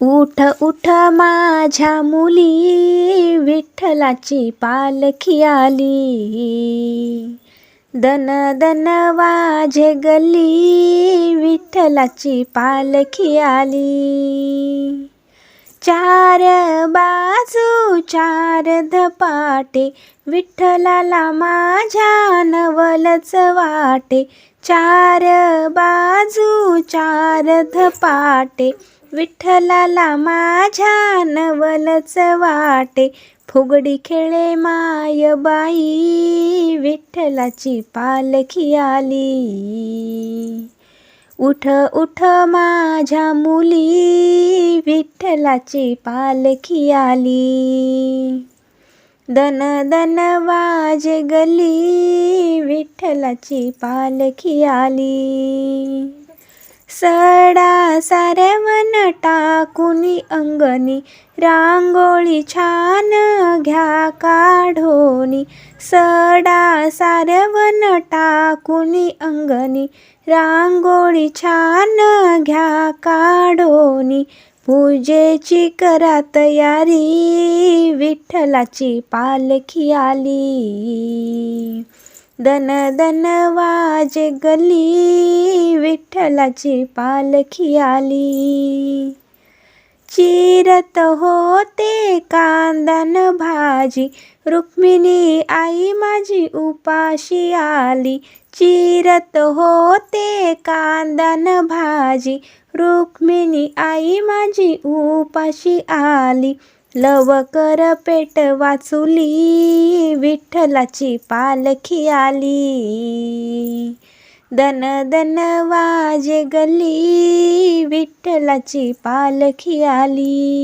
उठ उठ माझ्या मुली विठ्ठलाची पालखी आली. दन दन वाजे गल्ली विठ्ठलाची पालखी आली. चार बाजू चार धपाटे विठ्ठलाला माझ्या नवलच वाटे. चार बाजू चार धपाटे विठ्ठलाला माझ्या नवलच वाटे. फुगडी खेळे माय बाई विठ्ठलाची पालखी आली. उठ उठ माझ्या मुली विठ्ठलाची पालखी आली. दन दन वाजे गली विठ्ठलाची पालखी आली. सडा सारवण टाकुनी अंगणी रांगोळी छान घ्या काढोनी. सडा सारवण टाकुनी अंगणी रांगोळी छान घ्या काढोनी. पूजेची करा तयारी विठ्ठलाची पालखी आली. दन दन वाजे गली विठ्ठलाची पालखी आली. चिरत होते कांदन भाजी रुक्मिणी आई माझी उपाशी आली. चिरत होते कांदन भाजी रुक्मिणी आई माझी उपाशी आली. लवकर पेट वाचुली विठ्ठलाची पालखी आली. दन दन वाजे गली विठ्ठलाची पालखी आली.